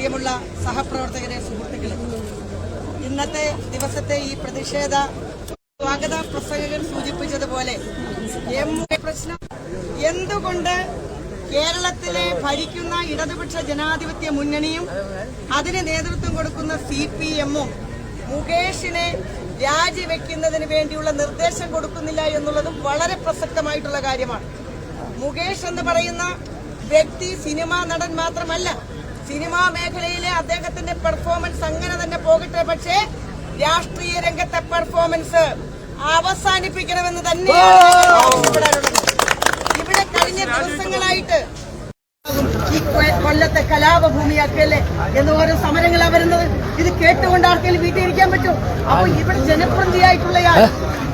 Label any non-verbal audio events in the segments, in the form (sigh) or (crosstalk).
പ്രിയമുള്ള സഹപ്രവർത്തകരെ സുഹൃത്തുക്കളെ ഇന്നത്തെ ദിവസത്തെ ഈ പ്രതിഷേധ സ്വാഗത പ്രസംഗകൻ സൂചിപ്പിച്ചതുപോലെ പ്രശ്നം എന്തുകൊണ്ട് കേരളത്തിലെ ഭരിക്കുന്ന ഇടതുപക്ഷ ജനാധിപത്യ മുന്നണിയും അതിന് നേതൃത്വം കൊടുക്കുന്ന സി പി എമ്മും മുകേഷിനെ രാജിവെക്കുന്നതിന് വേണ്ടിയുള്ള നിർദ്ദേശം കൊടുക്കുന്നില്ല എന്നുള്ളതും വളരെ പ്രസക്തമായിട്ടുള്ള കാര്യമാണ്. മുകേഷ് എന്ന് പറയുന്ന വ്യക്തി സിനിമാ നടൻ മാത്രമല്ല സിനിമാ മേഖലയിലെ അദ്ദേഹത്തിന്റെ പെർഫോമൻസ് അങ്ങനെ തന്നെ പോകട്ടെ പക്ഷേ രാഷ്ട്രീയ രംഗത്തെ പെർഫോമൻസ് അവസാനിപ്പിക്കണമെന്ന് തന്നെയാണ് ആവശ്യപ്പെടാനുള്ളത്. ഇവിടെ കഴിഞ്ഞ ദിവസങ്ങളായിട്ട് ഈ കൊല്ലത്തെ കലാപഭൂമിയാക്കല്ലേ എന്ന് ഓരോ സമരങ്ങളാ വരുന്നത്. ഇത് കേട്ടുകൊണ്ട് ആർക്കെങ്കിലും വീട്ടിൽ ഇരിക്കാൻ പറ്റും? അപ്പൊ ഇവിടെ ജനപ്രതിയായിട്ടുള്ളയാൾ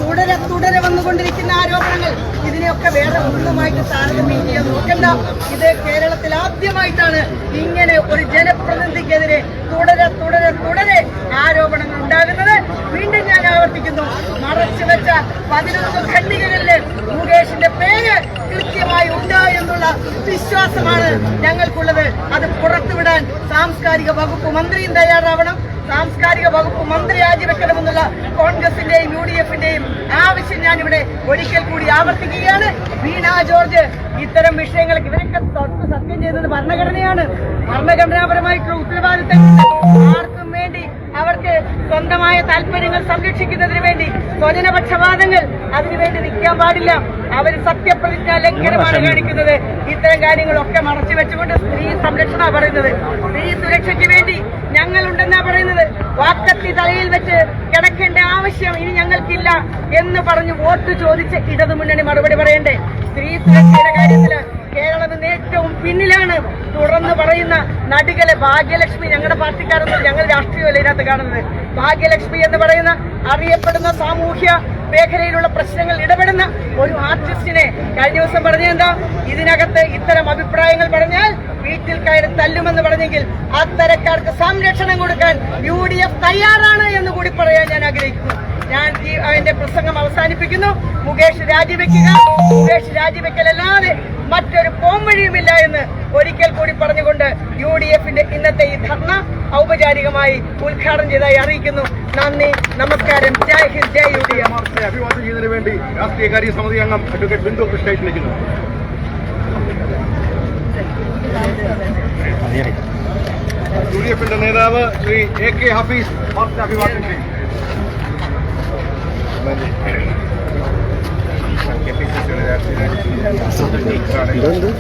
തുടരെ തുടരെ വന്നുകൊണ്ടിരിക്കുന്ന ആരോപണങ്ങൾ ഇതിനെയൊക്കെ വേറെ ഒന്നുമായിട്ട് താരതമ്യം ചെയ്യാൻ നോക്കണ്ട. ഇത് കേരളത്തിൽ ആദ്യമായിട്ടാണ് ഇങ്ങനെ ഒരു ജനപ്രതിനിധിക്കെതിരെ തുടരെ തുടരെ തുടരെ ആരോപണങ്ങൾ ഉണ്ടാകുന്നത്. വീണ്ടും ഞാൻ ആവർത്തിക്കുന്നു. മറച്ചു വെച്ച പതിനൊന്ന് ഖണ്ഡികകളിൽ മുകേഷിന്റെ പേര് കൃത്യമായി ഉണ്ട് എന്നുള്ള വിശ്വാസമാണ് ഞങ്ങൾക്കുള്ളത്. അത് പുറത്തുവിടാൻ സാംസ്കാരിക വകുപ്പ് മന്ത്രിയും തയ്യാറാവണം. സാംസ്കാരിക വകുപ്പ് മന്ത്രി രാജിവെക്കണമെന്നുള്ള കോൺഗ്രസിന്റെയും യു ഡി എഫിന്റെയും ആവശ്യം ഞാനിവിടെ ഒരിക്കൽ കൂടി ആവർത്തിക്കുകയാണ്. വീണ ജോർജ് ഇത്തരം വിഷയങ്ങൾക്ക് ഇവരൊക്കെ തൊട്ട് സത്യം ചെയ്തത് ഭരണഘടനയാണ്. ഭരണഘടനാപരമായിട്ടുള്ള ഉത്തരവാദിത്തം ആർക്കും വേണ്ടി അവർക്ക് സ്വന്തമായ താല്പര്യങ്ങൾ സംരക്ഷിക്കുന്നതിന് വേണ്ടി സ്വജനപക്ഷപാതങ്ങൾ അതിനുവേണ്ടി നിൽക്കാൻ പാടില്ല. അവർ സത്യപ്രതിജ്ഞ ലംഘനമാണ് കാണിക്കുന്നത്. ഇത്തരം കാര്യങ്ങളൊക്കെ മറച്ചു വെച്ചുകൊണ്ട് സ്ത്രീ സംരക്ഷണ പറയുന്നത്. സ്ത്രീ സുരക്ഷയ്ക്ക് വേണ്ടി ഞങ്ങളുണ്ടെന്നാ പറയുന്നത്. വാക്കത്തി തലയിൽ വെച്ച് കിടക്കേണ്ട ആവശ്യം ഇനി ഞങ്ങൾക്കില്ല എന്ന് പറഞ്ഞു വോട്ട് ചോദിച്ച് ഇടതുമുന്നണി മറുപടി പറയണ്ടേ? സ്ത്രീ സുരക്ഷയുടെ ഏറ്റവും പിന്നിലാണ് തുടർന്ന് പറയുന്ന നടികളെ ഭാഗ്യലക്ഷ്മി ഞങ്ങളുടെ പാർട്ടിക്കാരൊന്നും ഞങ്ങൾ രാഷ്ട്രീയമല്ല ഇതിനകത്ത് കാണുന്നത്. ഭാഗ്യലക്ഷ്മി എന്ന് പറയുന്ന അറിയപ്പെടുന്ന സാമൂഹ്യ മേഖലയിലുള്ള പ്രശ്നങ്ങൾ ഇടപെടുന്ന ഒരു ആർട്ടിസ്റ്റിനെ കഴിഞ്ഞ ദിവസം പറഞ്ഞ എന്താ? ഇതിനകത്ത് ഇത്തരം അഭിപ്രായങ്ങൾ പറഞ്ഞാൽ വീട്ടിൽ കയറി തല്ലുമെന്ന് പറഞ്ഞെങ്കിൽ അത്തരക്കാർക്ക് സംരക്ഷണം കൊടുക്കാൻ യു ഡി എഫ് തയ്യാറാണ് എന്ന് കൂടി പറയാൻ ഞാൻ ആഗ്രഹിക്കുന്നു. ഞാൻ അതിന്റെ പ്രസംഗം അവസാനിപ്പിക്കുന്നു. മുകേഷ് രാജിവെക്കുക. മുകേഷ് രാജിവെക്കലല്ലാതെ മറ്റൊരു പോംവഴിയുമില്ല എന്ന് ഒരിക്കൽ കൂടി പറഞ്ഞുകൊണ്ട് യു ഡി എഫിന്റെ ഇന്നത്തെ ഈ ധർണ ഔപചാരികമായി ഉദ്ഘാടനം ചെയ്തതായി അറിയിക്കുന്നു. നന്ദി നമസ്കാരം. ജയ് ഹിന്ദ് ജയ് യു ഡി വേണ്ടി സമിതി അംഗം അഡ്വക്കേറ്റ് യു ഡി എഫിന്റെ നേതാവ് ശ്രീ എ കെ ഹഫീസ് അഭിവാദം ചെയ്യും ഇതെന്താ?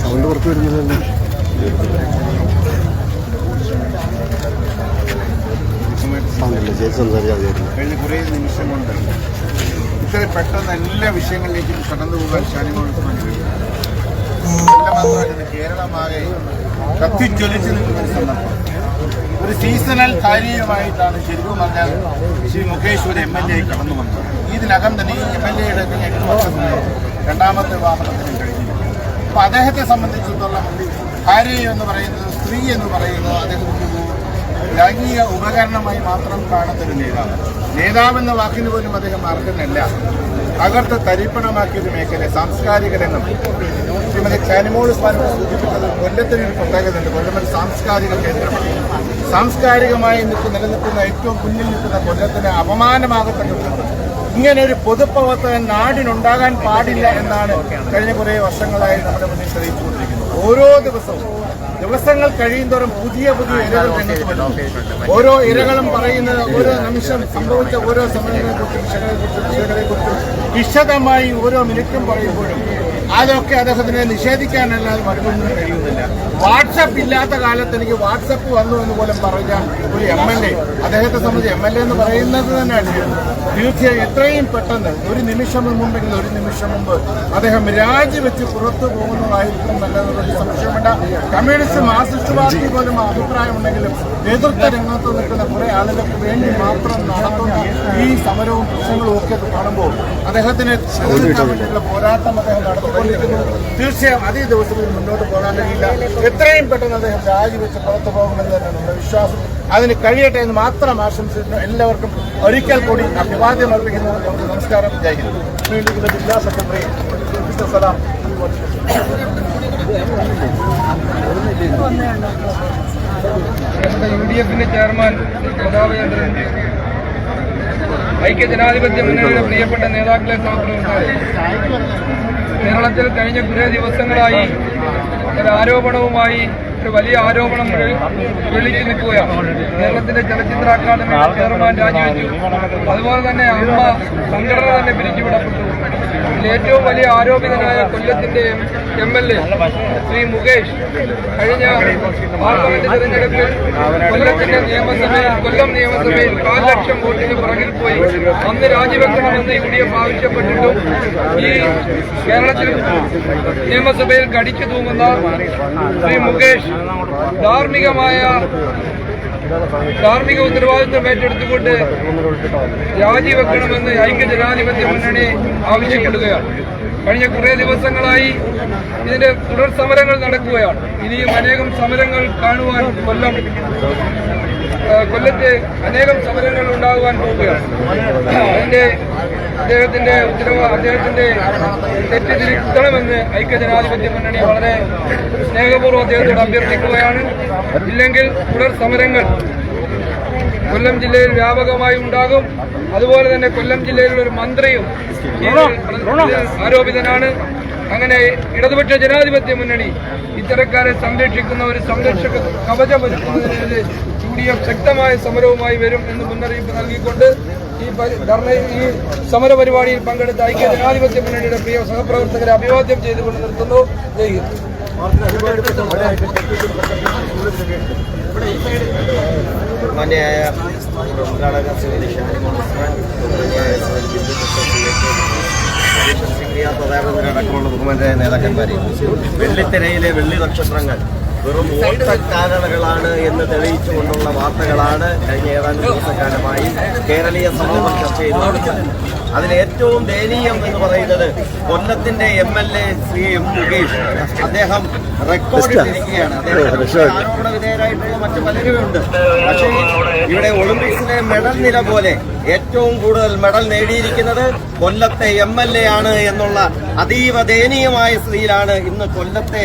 സൗണ്ട് പുറത്ത് വരുന്നത് സൗണ്ടില്ല ചേച്ചി സംസാരിക്കാതെ കുറേ നിമിഷം കൊണ്ട് ഇത്ര പെട്ടെന്ന് എല്ലാ വിഷയങ്ങളിലേക്കും കടന്നു പോകാൻ ഷാനിമോൾ മാത്രമല്ല കേരളമാകെ കത്തിജ്വലിച്ച് നിൽക്കുന്ന സന്ദർഭം ഒരു സീസണൽ കാര്യമായിട്ടാണ് ശരിക്കും പറഞ്ഞാൽ ശ്രീ മുകേഷ് ഒരു എം എൽ എ കടന്നു വന്നത്. ഇതിനകം തന്നെ ഈ എം എൽ എയുടെ എട്ട് വർഷത്തിന് രണ്ടാമത്തെ വിവാഹത്തിന് കഴിഞ്ഞു അപ്പൊ അദ്ദേഹത്തെ സംബന്ധിച്ചിടത്തോളം ഭാര്യ എന്ന് പറയുന്നത് സ്ത്രീ എന്ന് പറയുന്നത് അദ്ദേഹത്തിന് ലൈംഗിക ഉപകരണമായി മാത്രം കാണുന്നൊരു നേതാവ് നേതാവ്. എന്ന വാക്കിന് പോലും അദ്ദേഹം അർഹനല്ല. തകർത്ത് തരിപ്പണമാക്കിയൊരു മേഖല സാംസ്കാരിക രംഗം ശ്രീമതി ചാനിമോൾ സ്വാമി സൂചിപ്പിച്ചത് കൊല്ലത്തിന് ഒരു പ്രത്യേകതയുണ്ട് കൊല്ലം ഒരു സാംസ്കാരിക കേന്ദ്രമാണ്. സാംസ്കാരികമായി നിൽക്കുന്ന നിലനിൽക്കുന്ന ഏറ്റവും മുന്നിൽ നിൽക്കുന്ന കൊല്ലത്തിന് അപമാനമാകത്തക്ക ഇങ്ങനെ ഒരു പൊതുപ്രവർത്തകൻ നാടിനുണ്ടാകാൻ പാടില്ല എന്നാണ് കഴിഞ്ഞ കുറേ വർഷങ്ങളായി നമ്മുടെ മുന്നിൽ തെളിയിച്ചുകൊണ്ടിരിക്കുന്നത്. ഓരോ ദിവസവും ദിവസങ്ങൾ കഴിയുന്തോറും പുതിയ പുതിയ ഇരകൾ രംഗത്ത് ഓരോ ഇരകളും പറയുന്നത് ഓരോ നിമിഷം സംഭവിച്ച ഓരോ സമയങ്ങളെക്കുറിച്ചും വിഷയങ്ങളെക്കുറിച്ചും വിഷയങ്ങളെക്കുറിച്ചും വിശദമായി ഓരോ മിനിറ്റും പറയുമ്പോഴും അതൊക്കെ അദ്ദേഹത്തിനെ നിഷേധിക്കാനല്ലാതെ മറ്റൊന്നും കഴിയുന്നില്ല. വാട്സപ്പ് ഇല്ലാത്ത കാലത്ത് എനിക്ക് വാട്സപ്പ് വന്നു എന്ന് പോലും പറഞ്ഞ ഒരു എം എൽ എ അദ്ദേഹത്തെ സംബന്ധിച്ച് എം എൽ എ എന്ന് പറയുന്നത് തന്നെയാണ്. തീർച്ചയായും എത്രയും പെട്ടെന്ന് ഒരു നിമിഷം മുമ്പെങ്കിൽ ഒരു നിമിഷം മുമ്പ് അദ്ദേഹം രാജിവെച്ച് പുറത്തു പോകുന്നതായിരിക്കും നല്ലതെന്നൊരു സംശയമുണ്ട് കമ്മ്യൂണിസ്റ്റ് മാർക്സിസ്റ്റ് പാർട്ടി പോലും അഭിപ്രായമുണ്ടെങ്കിലും നേതൃത്വ രംഗത്ത് നിൽക്കുന്ന കുറെ ആളുകൾക്ക് വേണ്ടി മാത്രം നടത്തുന്ന ഈ സമരവും പ്രശ്നങ്ങളും ഒക്കെ കാണുമ്പോൾ അദ്ദേഹത്തിന് പോരാട്ടം അദ്ദേഹം നടത്തിക്കൊണ്ടിരിക്കുന്നു. തീർച്ചയായും അതേ ദിവസത്തിൽ മുന്നോട്ട് പോകാൻ കഴിയില്ല. എത്രയും പെട്ടെന്ന് അദ്ദേഹം രാജിവെച്ച് പുറത്തു പോകുമെന്ന് തന്നെ നമ്മുടെ വിശ്വാസം. അതിന് കഴിയട്ടെ എന്ന് മാത്രം ആശംസിക്കുന്നു. എല്ലാവർക്കും ഒരിക്കൽ കൂടി അഭിവാദ്യം അർപ്പിക്കുന്നു. നമസ്കാരം. ജയ് ഹിന്ദ്. ജില്ലാ സെക്രട്ടറി സലാം. യു ഡി എഫിന്റെ ചെയർമാൻ ഐക്യ ജനാധിപത്യ മുന്നണിയുടെ പ്രിയപ്പെട്ട നേതാക്കളെ കേരളത്തിൽ കഴിഞ്ഞ കുറേ ദിവസങ്ങളായി ഒരു ആരോപണവുമായി ഒരു വലിയ ആരോപണം വിളിച്ചു നിൽക്കുകയാണ്. കേരളത്തിന്റെ ചലച്ചിത്ര അക്കാദമി ചെയർമാൻ രാജിവെച്ചു അതുപോലെ തന്നെ അമ്മ സംഘടന തന്നെ പിരിച്ചുവിടപ്പെട്ടു. ഏറ്റവും വലിയ ആരോപിതനായ കൊല്ലത്തിന്റെ M L A Shri Mukesh കഴിഞ്ഞ പാർലമെന്റ് തെരഞ്ഞെടുപ്പിൽ കൊല്ലത്തിന്റെ നിയമസഭയിൽ കൊല്ലം നിയമസഭയിൽ കാൽ ലക്ഷം വോട്ടിന് പുറകിൽ പോയി അന്ന് രാജിവെക്കണമെന്ന് യു ഡി എഫ് ആവശ്യപ്പെട്ടിട്ടും. ഈ കേരളത്തിൽ നിയമസഭയിൽ കടിച്ചു തൂങ്ങുന്ന ശ്രീ മുകേഷ് ധാർമ്മികമായ ധാർമ്മിക ഉത്തരവാദിത്വം ഏറ്റെടുത്തുകൊണ്ട് രാജിവെക്കണമെന്ന് ഐക്യ ജനാധിപത്യ മുന്നണി ആവശ്യപ്പെടുകയാണ്. കഴിഞ്ഞ കുറേ ദിവസങ്ങളായി ഇതിന്റെ തുടർ സമരങ്ങൾ നടക്കുകയാണ്. ഇനിയും അനേകം സമരങ്ങൾ കാണുവാൻ കൊല്ലം കൊല്ലത്ത് അനേകം സമരങ്ങൾ ഉണ്ടാകുവാൻ പോവുകയാണ്. അതിന്റെ അദ്ദേഹത്തിന്റെ ഉത്തരവ് അദ്ദേഹത്തിന്റെ തെറ്റ് തിരുത്തണമെന്ന് ഐക്യജനാധിപത്യ മുന്നണി വളരെ സ്നേഹപൂർവം അദ്ദേഹത്തോട് അഭ്യർത്ഥിക്കുകയാണ്. ഇല്ലെങ്കിൽ തുടർ സമരങ്ങൾ കൊല്ലം ജില്ലയിൽ വ്യാപകമായി ഉണ്ടാകും. അതുപോലെ തന്നെ കൊല്ലം ജില്ലയിലുള്ള ഒരു മന്ത്രിയും ആരോപിതനാണ്. അങ്ങനെ ഇടതുപക്ഷ ജനാധിപത്യ മുന്നണി ഇത്തരക്കാരെ സംരക്ഷിക്കുന്ന ഒരു സംരക്ഷക കവചം യു ഡി എഫ് ശക്തമായ സമരവുമായി വരും എന്ന് മുന്നറിയിപ്പ് നൽകിക്കൊണ്ട് ഈ ധർണ ഈ സമര പരിപാടിയിൽ പങ്കെടുത്ത ഐക്യ ജനാധിപത്യ മുന്നണിയുടെ പ്രിയ സഹപ്രവർത്തകരെ അഭിവാദ്യം ചെയ്തുകൊണ്ട് നിർത്തുന്നു. ബഹുമാന്യായ ഉദ്ഘാടക ബഹുമാന്യായ നേതാക്കന്മാരെ വെള്ളിത്തിരയിലെ വെള്ളി നക്ഷത്രങ്ങൾ വെറും ഓട്ടക്കാരകളാണ് എന്ന് തെളിയിച്ചുകൊണ്ടുള്ള വാർത്തകളാണ് കഴിഞ്ഞ ഏതാനും ദിവസക്കാലമായി കേരളീയ സമൂഹം ചർച്ച ചെയ്തുകൊണ്ടിരിക്കുന്നത്. അതിൽ ഏറ്റവും ദയനീയം എന്ന് പറയുന്നത് കൊല്ലത്തിന്റെ M L A Shri M Mukesh. അദ്ദേഹം റെക്കോർഡിട്ടിരിക്കുകയാണ് അദ്ദേഹം ആരോപണ വിധേയരായിട്ടുള്ള മറ്റു പലരുമുണ്ട് പക്ഷേ ഇവിടെ ഒളിമ്പിക്സിലെ മെഡൽ നില പോലെ ഏറ്റവും കൂടുതൽ മെഡൽ നേടിയിരിക്കുന്നത് കൊല്ലത്തെ എം എൽ എ ആണ് എന്നുള്ള അതീവ ദയനീയമായ സ്ഥിതിയിലാണ് ഇന്ന് കൊല്ലത്തെ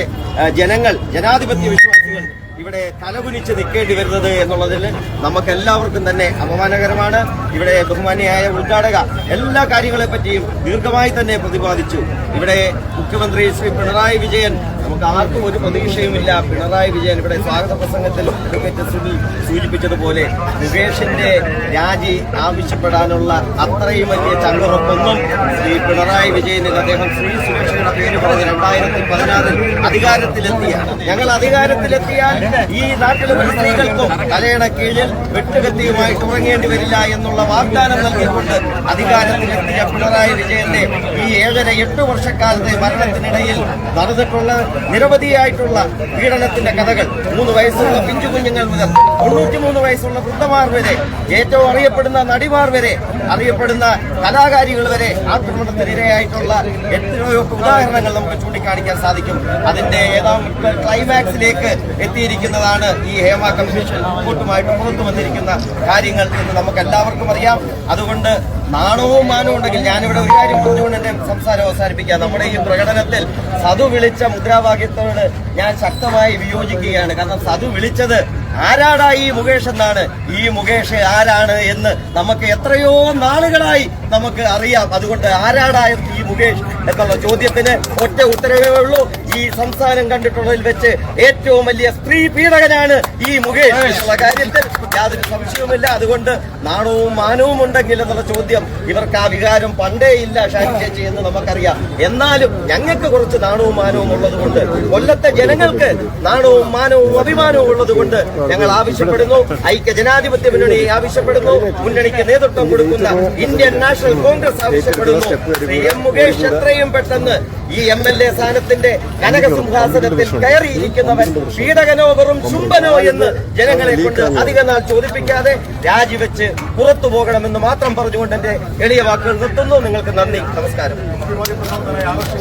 ജനങ്ങൾ ജനാധിപത്യ വിശ്വാസികൾ ഇവിടെ തലകുനിച്ച് നിൽക്കേണ്ടി വരുന്നത് എന്നുള്ളതിൽ നമുക്ക് എല്ലാവർക്കും തന്നെ അപമാനകരമാണ്. ഇവിടെ ബഹുമാനിയായ ഉദ്ഘാടക എല്ലാ കാര്യങ്ങളെ പറ്റിയും ദീർഘമായി തന്നെ പ്രതിപാദിച്ചു. ഇവിടെ മുഖ്യമന്ത്രി ശ്രീ പിണറായി വിജയൻ നമുക്ക് ആർക്കും ഒരു പ്രതീക്ഷയുമില്ല. പിണറായി വിജയൻ ഇവിടെ സ്വാഗത പ്രസംഗത്തിൽ അഡ്വക്കേറ്റ് സുനിൽ സൂചിപ്പിച്ചതുപോലെ മുകേഷിന്റെ രാജി ആവശ്യപ്പെടാനുള്ള അത്രയും വലിയ ചങ്കുറപ്പൊന്നും ശ്രീ പിണറായി വിജയനിൽ അദ്ദേഹം ശ്രീ സുരക്ഷയുടെ പേര് പറഞ്ഞ് രണ്ടായിരത്തി പതിനാറിൽ അധികാരത്തിലെത്തിയ ഞങ്ങൾ അധികാരത്തിലെത്തിയാൽ ഈ നാട്ടിലെ സ്ത്രീകൾക്കും തലയുടെ കീഴിൽ വെട്ടുകത്തിയുമായി ഉറങ്ങേണ്ടി വരില്ല എന്നുള്ള വാഗ്ദാനം നൽകിക്കൊണ്ട് അധികാരത്തിലെത്തിയ പിണറായി വിജയന്റെ ഈ ഏഴര എട്ട് വർഷക്കാലത്തെ മരണത്തിനിടയിൽ നടന്നിട്ടുള്ള നിരവധിയായിട്ടുള്ള പീഡനത്തിന്റെ കഥകൾ. മൂന്ന് വയസ്സുള്ള പിഞ്ചു കുഞ്ഞുങ്ങൾ മുതൽ തൊണ്ണൂറ്റിമൂന്ന് വയസ്സുള്ള വൃദ്ധമാർ വരെ ഏറ്റവും അറിയപ്പെടുന്ന നടിമാർ വരെ അറിയപ്പെടുന്ന കലാകാരികൾ വരെ ആക്രമണത്തിനിരയായിട്ടുള്ള എത്രയോ ഉദാഹരണങ്ങൾ നമുക്ക് ചൂണ്ടിക്കാണിക്കാൻ സാധിക്കും. അതിന്റെ ഏതാം ക്ലൈമാക്സിലേക്ക് എത്തിയിരിക്കുന്നതാണ് ഈ ഹേമ കമ്മീഷൻ റിപ്പോർട്ടുമായിട്ട് പുറത്തു വന്നിരിക്കുന്ന കാര്യങ്ങൾ എന്ന് നമുക്ക് എല്ലാവർക്കും അറിയാം. അതുകൊണ്ട് നാണവും മാനവും ഉണ്ടെങ്കിൽ ഞാനിവിടെ ഒരു കാര്യം പറഞ്ഞുകൊണ്ട് എന്റെ സംസാരം അവസാനിപ്പിക്കാം. നമ്മുടെ ഈ പ്രകടനത്തിൽ സതു വിളിച്ച മുദ്രാവാക്യത്തോട് ഞാൻ ശക്തമായി വിയോജിക്കുകയാണ്. കാരണം സതു വിളിച്ചത് ആരാടാ ഈ മുകേഷ് എന്നാണ്? ഈ മുകേഷ് ആരാണ് എന്ന് നമുക്ക് എത്രയോ നാളുകളായി നമുക്ക് അറിയാം. അതുകൊണ്ട് ആരാടാ ഈ മുകേഷ് എന്നുള്ള ചോദ്യത്തിന് ഒറ്റ ഉത്തരവേ ഉള്ളൂ. ഈ സംസ്ഥാനം കണ്ടിട്ടുള്ളതിൽ വെച്ച് ഏറ്റവും വലിയ സ്ത്രീ പീഡകനാണ് ഈ മുകേഷ് എന്നുള്ള കാര്യത്തിൽ യാതൊരു സംശയവുമില്ല. അതുകൊണ്ട് നാണവും മാനവും ഉണ്ടെങ്കിൽ എന്നുള്ള ചോദ്യം ഇവർക്ക് ആ വികാരം പണ്ടേ ഇല്ല ഷാനി ചേച്ചി എന്ന് നമുക്കറിയാം. എന്നാലും ഞങ്ങൾക്ക് കുറച്ച് നാണവും മാനവും ഉള്ളതുകൊണ്ട് കൊല്ലത്തെ ജനങ്ങൾക്ക് നാണവും മാനവും അഭിമാനവും ഉള്ളതുകൊണ്ട് ഞങ്ങൾ ആവശ്യപ്പെടുന്നു. ഐക്യ ജനാധിപത്യ മുന്നണി ആവശ്യപ്പെടുന്നു. മുന്നണിക്ക് നേതൃത്വം കൊടുക്കുന്ന ഇന്ത്യൻ നാഷണൽ കോൺഗ്രസ് ആവശ്യപ്പെടുന്നു. ശ്രീ എം മുകേഷ് എത്രയും പെട്ടെന്ന് ഈ എം എൽ എ സ്ഥാനത്തിന്റെ കനകസിംഹാസനത്തിൽ കയറിയിരിക്കുന്നവൻ പീഡകനോ വെറും ചുംബനോ എന്ന് ജനങ്ങളെ കൊണ്ട് അധിക നാൾ ചോദിപ്പിക്കാതെ രാജിവെച്ച് പുറത്തു പോകണമെന്ന് മാത്രം പറഞ്ഞുകൊണ്ട് എന്റെ എളിയ വാക്കുകൾ നിർത്തുന്നു. നിങ്ങൾക്ക് നന്ദി. നമസ്കാരം.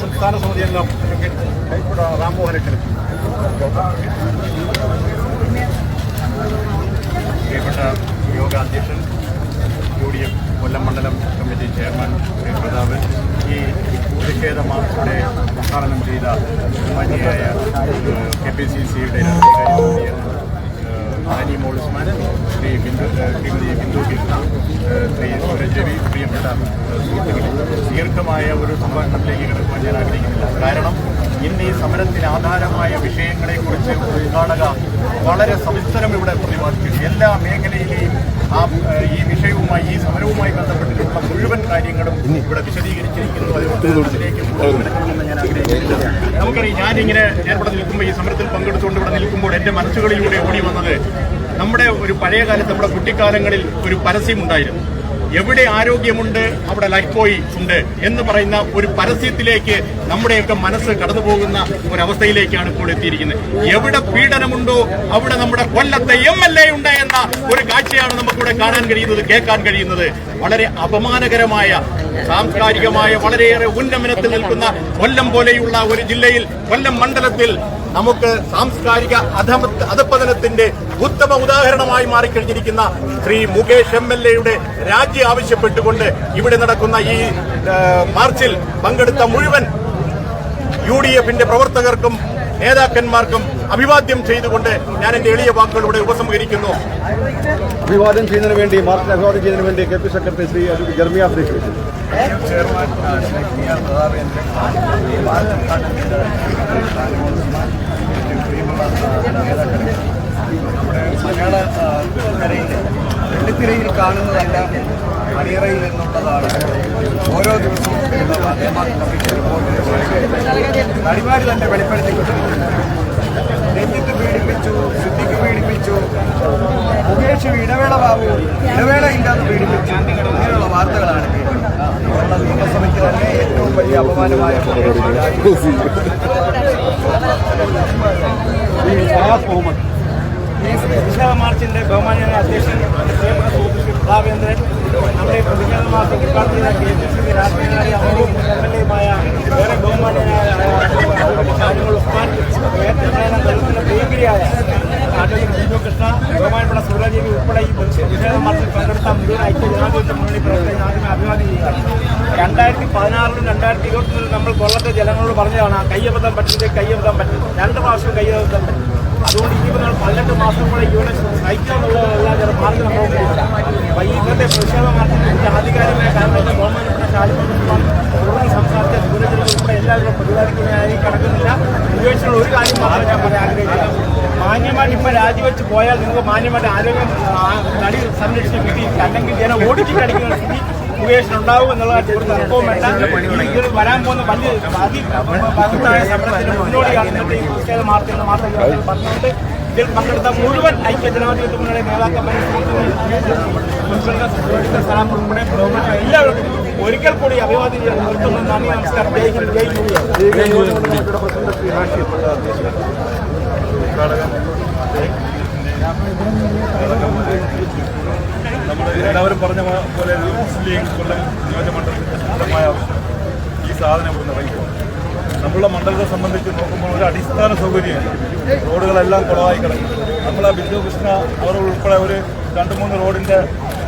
സംസ്ഥാന സമിതിയെല്ലാം രാംമോഹൻ പ്രിയപ്പെട്ട യോഗ അധ്യക്ഷൻ യു ഡി എഫ് കൊല്ലം മണ്ഡലം കമ്മിറ്റി ചെയർമാൻ ശ്രീ പ്രതാപൻ ഈ പ്രതിഷേധ മാസത്തെ ഉദ്ഘാടനം ചെയ്ത ബഹുമാന്യയായ കെ പി സി സിയുടെ ആനി മോളിസ്മാൻ ശ്രീ ബിന്ദു ശ്രീമതി ബിന്ദു കൃഷ്ണ ശ്രീ സുരജവി പ്രിയപ്പെട്ട സുഹൃത്തുക്കളിൽ ദീർഘമായ ഒരു സംഭാഷണത്തിലേക്ക് കിടക്കുവാൻ ഞാൻ ആഗ്രഹിക്കുന്നില്ല. കാരണം ഇന്ന് ഈ സമരത്തിന് ആധാരമായ വിഷയങ്ങളെക്കുറിച്ച് ഉദ്ഘാടക വളരെ സവിസ്തരം ഇവിടെ പ്രതിപാദിക്കുന്നു എല്ലാ മേഖലയിലെയും ആ ഈ വിഷയവുമായി ഈ സമരവുമായി ബന്ധപ്പെട്ടിട്ടുള്ള മുഴുവൻ കാര്യങ്ങളും ഇവിടെ വിശദീകരിച്ചിരിക്കുന്നു. അതിലേക്ക് ഞാൻ നമുക്കറിയാം ഞാനിങ്ങനെ ഞാൻ ഇവിടെ നിൽക്കുമ്പോൾ ഈ സമരത്തിൽ പങ്കെടുത്തുകൊണ്ട് ഇവിടെ നിൽക്കുമ്പോൾ എന്റെ മനസ്സുകളിലൂടെ ഓടി വന്നത് നമ്മുടെ ഒരു പഴയ കാലത്ത് നമ്മുടെ കുട്ടിക്കാലങ്ങളിൽ ഒരു പരസ്യമുണ്ടായിരുന്നു. എവിടെ ആരോഗ്യമുണ്ട് അവിടെ ലൈഫ് ബോയ് ഉണ്ട് എന്ന് പറയുന്ന ഒരു പരസ്യത്തിലേക്ക് നമ്മുടെയൊക്കെ മനസ്സ് കടന്നു പോകുന്ന ഒരവസ്ഥയിലേക്കാണ് ഇപ്പോൾ എത്തിയിരിക്കുന്നത്. എവിടെ പീഡനമുണ്ടോ അവിടെ നമ്മുടെ കൊല്ലത്തെ എം എൽ എ ഉണ്ട് എന്ന ഒരു കാഴ്ചയാണ് നമുക്കിവിടെ കാണാൻ കഴിയുന്നത് കേൾക്കാൻ കഴിയുന്നത്. വളരെ അപമാനകരമായ സാംസ്കാരികമായ വളരെയേറെ ഉന്നമനത്തിൽ നിൽക്കുന്ന കൊല്ലം പോലെയുള്ള ഒരു ജില്ലയിൽ കൊല്ലം മണ്ഡലത്തിൽ നമുക്ക് സാംസ്കാരിക അധമ അധപ്പതനത്തിന്റെ ഉത്തമ ഉദാഹരണമായി മാറിക്കഴിഞ്ഞിരിക്കുന്ന ശ്രീ മുകേഷ് എം എൽ എയുടെ രാജി ആവശ്യപ്പെട്ടുകൊണ്ട് ഇവിടെ നടക്കുന്ന ഈ മാർച്ചിൽ പങ്കെടുത്ത മുഴുവൻ യു ഡി എഫിന്റെ പ്രവർത്തകർക്കും നേതാക്കന്മാർക്കും അഭിവാദ്യം ചെയ്തുകൊണ്ട് ഞാൻ എന്റെ എളിയ വാക്കുകളിലൂടെ ഉപസംഹരിക്കുന്നു. അഭിവാദ്യം ചെയ്യുന്നതിന് വേണ്ടി മാർച്ചിൽ അഭിവാദ്യം ചെയ്യുന്നതിന് വേണ്ടി K P secretary Shri Jermia chairman നമ്മുടെ മലയാള വെള്ളിത്തിരയിൽ കാണുന്നതല്ല അണിയറയിൽ നിന്നുള്ളതാണ്. ഓരോ ദിവസവും നടിമാർ തന്നെ വെളിപ്പെടുത്തിക്കൊണ്ടിരിക്കുന്നത് രഞ്ജിത്ത് പീഡിപ്പിച്ചു സിദ്ദിഖ് പീഡിപ്പിച്ചു മുകേഷ് ഇടവേള ബാബു ഇടവേള ഇല്ലാതെ പീഡിപ്പിച്ചു. ഇങ്ങനെയുള്ള വാർത്തകളാണ് നിയമസഭയ്ക്ക് തന്നെ ഏറ്റവും വലിയ അപമാനമായ (laughs) ഈ പ്രതിഷേധ മാർച്ചിന്റെ ബഹുമാനിയായ അധ്യക്ഷൻ പ്രിയപ്പെട്ട നമ്മുടെ പ്രതിഷേധ മാർച്ച് ഉദ്ഘാടനം ചെയ്ത കെ പി സി സി രാഷ്ട്രീയകാര്യ അംഗവും എം എൽ എയുമായ വേറെ ബഹുമാനിയനായ ഷാനിമോൾ ഉസ്മാൻ കൃഷ്ണ ബഹുമാനപ്പെട്ട സൂര്യദേവി ഉൾപ്പെടെ ഈ പ്രതിഷേധ മാർച്ചിൽ പങ്കെടുത്ത മുഴുവൻ ഐക്യ മുന്നണി പ്രവർത്തകരെ ആദ്യമേ അഭിവാദ്യം ചെയ്യുകയാണ് രണ്ടായിരത്തി പതിനാറിലും രണ്ടായിരത്തി ഇരുപത്തിനാലിലും നമ്മൾ കൊല്ലത്തെ ജനങ്ങളോട് പറഞ്ഞതാണ് കയ്യബദ്ധം പറ്റില്ല കയ്യബദ്ധം പറ്റില്ല രണ്ട് പ്രാവശ്യം കയ്യബദ്ധം പറ്റും അതുകൊണ്ട് ഇനി മുതൽ കൂടെ ഇവിടെ സഹിക്കാന്നുള്ളതല്ലാതെ വേറെ മാർഗം നോക്കുന്നില്ല അപ്പൊ ഇന്നത്തെ പ്രതിഷേധ മാർഗത്തിന്റെ ആധികാരികമായ ഗവൺമെന്റ് ഷാലിമോൾ തുടർന്ന് സംസാരിച്ച സൂര്യജന ഉൾപ്പെടെ എല്ലാവരും പ്രതികാരിക്കുന്നതായി കിടക്കുന്നില്ല. ഉപയോഗിച്ചുള്ള ഒരു കാര്യം മാത്രമേ ഞാൻ പറയാൻ ആഗ്രഹിക്കുന്നു മാന്യമായിട്ട് ഇപ്പൊ രാജിവെച്ച് പോയാൽ നിങ്ങൾക്ക് മാന്യമായിട്ട് ആരോഗ്യം നടി സംരക്ഷണം കിട്ടിയില്ല അല്ലെങ്കിൽ ജനം ഓടിച്ചിട്ടടിക്കുന്ന സ്ഥിതി സ്ഥിതി ഉപേക്ഷനുണ്ടാവും എന്നുള്ള ഒരു തർക്കവും വേണ്ട. വരാൻ പോകുന്ന വലിയ അതിബഹുത്തായ സമരത്തിന് മുന്നോടിയാണ് ഇന്നത്തെ ഈ പ്രതിഷേധ മാർച്ച് എന്ന പറഞ്ഞുകൊണ്ട് ഇതിൽ പങ്കെടുത്ത മുഴുവൻ ഐക്യ ജനാധിപത്യ മുന്നണി നേതാക്കന്മാരെ സ്ഥാനം എല്ലാവർക്കും ഒരിക്കൽ കൂടി അഭിവാദ്യം ചെയ്യാൻ നിർത്തുന്നു. നന്ദി നമസ്കാരം. എല്ലാവരും പറഞ്ഞ പോലെ മുസ്ലിം കൊല്ലം നിയോജകമണ്ഡലത്തിന്റെ ശക്തമായ ഈ സാധനം ഇവിടെ വഹിക്കും നമ്മളുടെ മണ്ഡലത്തെ സംബന്ധിച്ച് നോക്കുമ്പോൾ ഒരു അടിസ്ഥാന സൗകര്യമാണ്. റോഡുകളെല്ലാം കുളമായി കിടക്കും നമ്മളെ ബിന്ദു കൃഷ്ണ അവർ ഉൾപ്പെടെ ഒരു രണ്ട് മൂന്ന് റോഡിന്റെ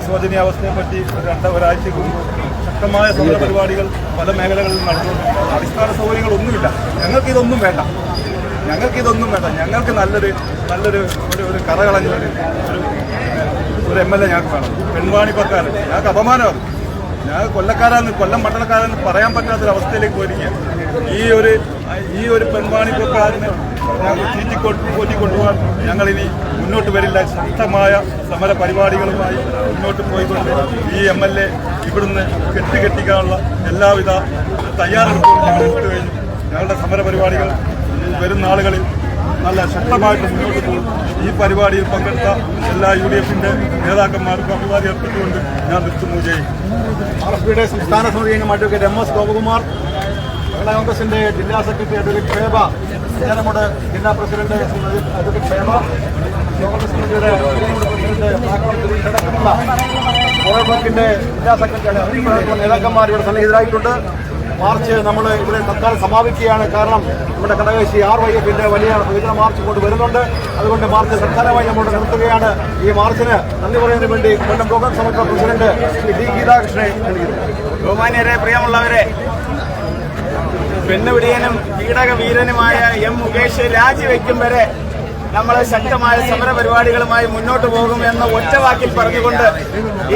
ശോചനീയാവസ്ഥയെ പറ്റി രണ്ട് ഒരാഴ്ചക്ക് മുമ്പ് ശക്തമായ സമര പരിപാടികൾ പല മേഖലകളിൽ നടത്തുന്നുണ്ട് അടിസ്ഥാന സൗകര്യങ്ങളൊന്നുമില്ല. ഞങ്ങൾക്കിതൊന്നും വേണ്ട. ഞങ്ങൾക്കിതൊന്നും വേണ്ട. ഞങ്ങൾക്ക് നല്ലൊരു നല്ലൊരു ഒരു ഒരു കറകളഞ്ഞൊരു ഒരു എം എൽ എ ഞങ്ങൾക്ക് വേണം. പെൺവാണിപ്പക്കാരൻ. ഞങ്ങൾക്ക് അപമാനമാണ്. ഞങ്ങൾ കൊല്ലക്കാരാന്ന് കൊല്ലം പട്ടണക്കാരെന്ന് പറയാൻ പറ്റാത്തൊരവസ്ഥയിലേക്ക് പോയിരിക്കുക ഈ ഒരു ഈ ഒരു പെൺവാണിപ്പക്കാരനെ ഞങ്ങൾ ചീറ്റിക്കൊണ്ട് പോറ്റിക്കൊണ്ടുപോകാൻ ഞങ്ങളിനി മുന്നോട്ട് വരില്ല. ശക്തമായ സമര പരിപാടികളുമായി മുന്നോട്ട് പോയിക്കൊണ്ട് ഈ എം എൽ എ ഇവിടുന്ന് കെട്ടിക്കെട്ടിക്കാനുള്ള എല്ലാവിധ തയ്യാറെടുപ്പുകളും ഞങ്ങൾ എടുത്തു കഴിഞ്ഞു. ഞങ്ങളുടെ സമര പരിപാടികൾ വരും നാളുകളിൽ നല്ല ശക്തമായിട്ട് മുന്നോട്ട് പോകും. ഈ പരിപാടിയിൽ പങ്കെടുത്ത എല്ലാ യു ഡി എഫിന്റെ നേതാക്കന്മാർക്കും അഭിവാദ്യം അർപ്പിച്ചുകൊണ്ട് ഞാൻ നിർത്തുന്നു. ജയ് ആർ പിയുടെ സംസ്ഥാന സമിതി അംഗം advocate M S Gopakumar Kerala കോൺഗ്രസിന്റെ ജില്ലാ സെക്രട്ടറി അഡ്വക്കേറ്റ് ഷേബ നമ്മുടെ ജില്ലാ പ്രസിഡന്റ് അഡ്വക്കേറ്റ് ഷേബ കോൺഗ്രസ് സമിതിയുടെ പ്രസിഡന്റ് ജില്ലാ സെക്രട്ടറി നേതാക്കന്മാർ ഇവിടെ സന്നിഹിതരായിട്ടുണ്ട്. മാർച്ച് നമ്മൾ ഇവിടെ തൽക്കാലം സമാപിക്കുകയാണ്. കാരണം നമ്മുടെ കടകശി ആർ വൈ എഫിന്റെ വലിയ വിഭജന മാർച്ച് കൊണ്ട് വരുന്നുണ്ട്. അതുകൊണ്ട് മാർച്ച് സർക്കാരമായി നമ്മൾ നിർത്തുകയാണ് ഈ മാർച്ചിന് നന്ദി പറയുന്നതിന് വേണ്ടി കൊല്ലം ബ്ലോക്ക് സമഗ്ര പ്രസിഡന്റ് ശ്രീ ഡി ഗീതാകൃഷ്ണനെ ബഹുമാനിയരെ പ്രിയമുള്ളവരെ പെണ്ണുപിടിയനും പീഡക വീരനുമായ എം മുകേഷ് രാജിവെക്കും വരെ നമ്മൾ ശക്തമായ സമര പരിപാടികളുമായി മുന്നോട്ട് പോകും എന്ന ഒറ്റവാക്കിൽ പറഞ്ഞുകൊണ്ട്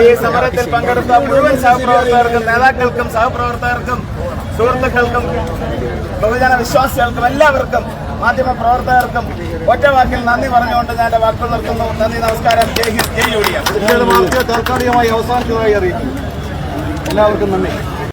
ഈ സമരത്തിൽ പങ്കെടുത്ത മുഴുവൻ സഹപ്രവർത്തകർക്കും നേതാക്കൾക്കും സഹപ്രവർത്തകർക്കും സുഹൃത്തുക്കൾക്കും ബഹുജന വിശ്വാസികൾക്കും എല്ലാവർക്കും മാധ്യമ പ്രവർത്തകർക്കും ഒറ്റവാക്കിൽ നന്ദി പറഞ്ഞുകൊണ്ട് ഞാൻ എന്റെ വാക്കുകൾ നിർത്തുന്നു. നന്ദി നമസ്കാരം. ജയ് ഹിന്ദ് ജയ് ജോലിയാണ് എഫ് താൽക്കാലികമായി അവസാനിച്ചതായി അറിയിക്കുന്നു. എല്ലാവർക്കും നന്ദി.